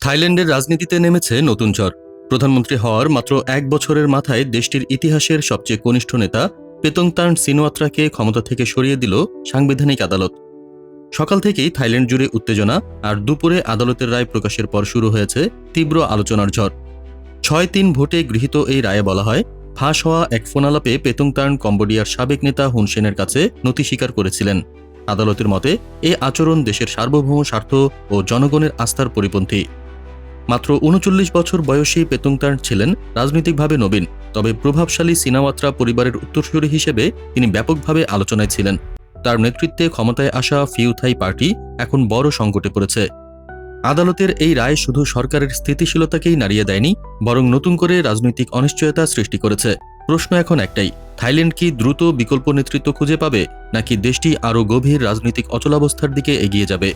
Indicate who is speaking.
Speaker 1: থাইল্যান্ডের রাজনীতিতে নেমেছে নতুন ঝড় প্রধানমন্ত্রী হওয়ার মাত্র এক বছরের মাথায় দেশটির ইতিহাসের সবচেয়ে কনিষ্ঠ নেতা পেতংতান সিনোয়াত্রাকে ক্ষমতা থেকে সরিয়ে দিল সাংবিধানিক আদালত। সকাল থেকেই থাইল্যান্ড জুড়ে উত্তেজনা আর দুপুরে আদালতের রায় প্রকাশের পর শুরু হয়েছে তীব্র আলোচনার ঝড়। ছয় তিন ভোটে গৃহীত এই রায়ে বলা হয়, ফাঁস হওয়া এক ফোনালাপে পেতংতান কম্বোডিয়ার সাবেক নেতা হুনসেনের কাছে নথি স্বীকার করেছিলেন। আদালতের মতে, এ আচরণ দেশের সার্বভৌম স্বার্থ ও জনগণের আস্থার পরিপন্থী। মাত্র উনচল্লিশ বছর বয়সী পেতুংতান ছিলেন রাজনৈতিকভাবে নবীন, তবে প্রভাবশালী সিনাওয়াত্রা পরিবারের উত্তরসূরি হিসেবে তিনি ব্যাপকভাবে আলোচনায় ছিলেন। তার নেতৃত্বে ক্ষমতায় আসা ফিউথাই পার্টি এখন বড় সংকটে পড়েছে। আদালতের এই রায় শুধু সরকারের স্থিতিশীলতাকেই নাড়িয়ে দেয়নি, বরং নতুন করে রাজনৈতিক অনিশ্চয়তা সৃষ্টি করেছে। প্রশ্ন এখন একটাই, থাইল্যান্ড কি দ্রুত বিকল্প নেতৃত্ব খুঁজে পাবে, নাকি দেশটি আরও গভীর রাজনৈতিক অচলাবস্থার দিকে এগিয়ে যাবে?